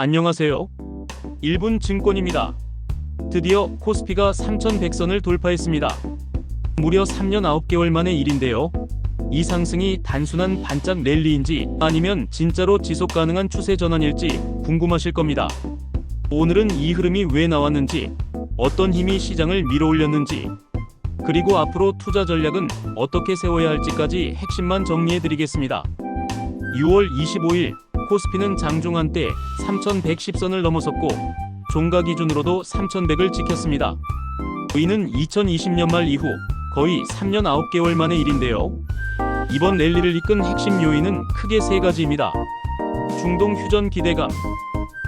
안녕하세요. 1분 증권입니다. 드디어 코스피가 3,100선을 돌파했습니다. 무려 3년 9개월 만의 일인데요. 이 상승이 단순한 반짝 랠리인지 아니면 진짜로 지속 가능한 추세 전환일지 궁금하실 겁니다. 오늘은 이 흐름이 왜 나왔는지, 어떤 힘이 시장을 밀어올렸는지, 그리고 앞으로 투자 전략은 어떻게 세워야 할지까지 핵심만 정리해 드리겠습니다. 6월 25일 코스피는 장중한 때 3110선을 넘어섰고 종가 기준으로도 3100을 지켰습니다. 이는 2020년 말 이후 거의 3년 9개월 만의 일인데요. 이번 랠리를 이끈 핵심 요인은 크게 세 가지입니다. 중동 휴전 기대감,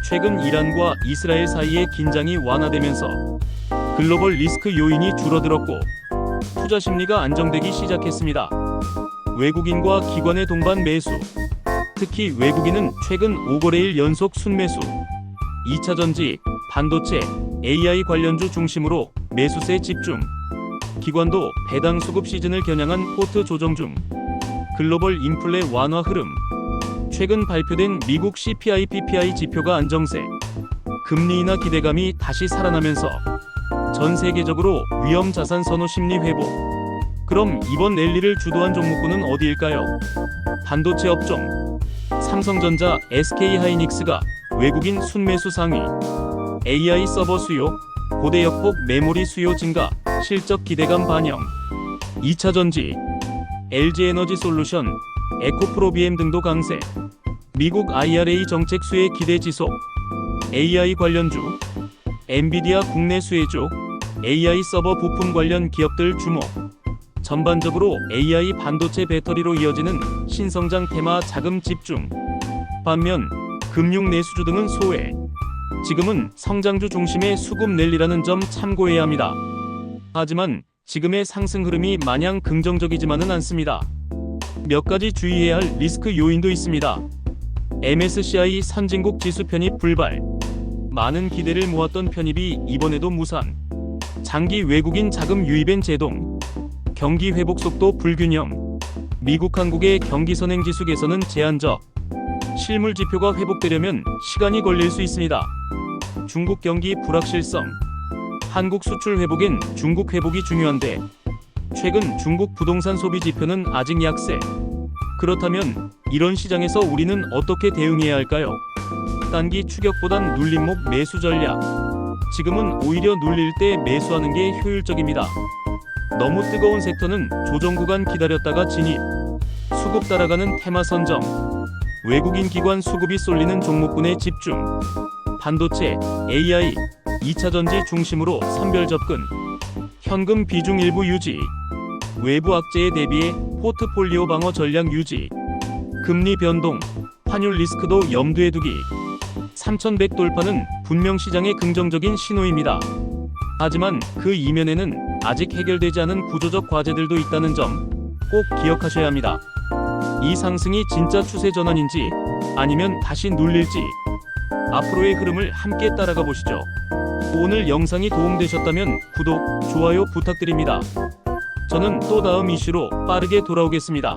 최근 이란과 이스라엘 사이의 긴장이 완화되면서 글로벌 리스크 요인이 줄어들었고 투자 심리가 안정되기 시작했습니다. 외국인과 기관의 동반 매수, 특히 외국인은 최근 5거래일 연속 순매수, 2차 전지, 반도체, AI 관련주 중심으로 매수세 집중, 기관도 배당 수급 시즌을 겨냥한 포트 조정 중, 글로벌 인플레 완화 흐름, 최근 발표된 미국 CPI, PPI 지표가 안정세, 금리 인하 기대감이 다시 살아나면서 전 세계적으로 위험 자산 선호 심리 회복. 그럼 이번 랠리를 주도한 종목군은 어디일까요? 반도체 업종, 삼성전자, SK하이닉스가 외국인 순매수 상위, AI 서버 수요, 고대 역폭 메모리 수요 증가, 실적 기대감 반영, 2차 전지, LG 에너지 솔루션, 에코프로비엠 등도 강세, 미국 IRA 정책 수혜 기대 지속, AI 관련주, 엔비디아 국내 수혜주, AI 서버 부품 관련 기업들 주목. 전반적으로 AI 반도체 배터리로 이어지는 신성장 테마 자금 집중. 반면 금융 내수주 등은 소외. 지금은 성장주 중심의 수급 랠리라는 점 참고해야 합니다. 하지만 지금의 상승 흐름이 마냥 긍정적이지만은 않습니다. 몇 가지 주의해야 할 리스크 요인도 있습니다. MSCI 선진국 지수 편입 불발. 많은 기대를 모았던 편입이 이번에도 무산. 장기 외국인 자금 유입엔 제동. 경기 회복 속도 불균형. 미국 한국의 경기 선행 지수 개선은 제한적. 실물 지표가 회복되려면 시간이 걸릴 수 있습니다. 중국 경기 불확실성. 한국 수출 회복엔 중국 회복이 중요한데 최근 중국 부동산 소비 지표는 아직 약세. 그렇다면 이런 시장에서 우리는 어떻게 대응해야 할까요? 단기 추격보단 눌림목 매수 전략. 지금은 오히려 눌릴 때 매수하는 게 효율적입니다. 너무 뜨거운 섹터는 조정 구간 기다렸다가 진입. 수급 따라가는 테마 선정. 외국인 기관 수급이 쏠리는 종목군에 집중. 반도체, AI, 2차 전지 중심으로 선별 접근. 현금 비중 일부 유지. 외부 악재에 대비해 포트폴리오 방어 전략 유지. 금리 변동, 환율 리스크도 염두에 두기. 3100 돌파는 분명 시장의 긍정적인 신호입니다. 하지만 그 이면에는 아직 해결되지 않은 구조적 과제들도 있다는 점 꼭 기억하셔야 합니다. 이 상승이 진짜 추세 전환인지 아니면 다시 눌릴지 앞으로의 흐름을 함께 따라가 보시죠. 오늘 영상이 도움되셨다면 구독, 좋아요 부탁드립니다. 저는 또 다음 이슈로 빠르게 돌아오겠습니다.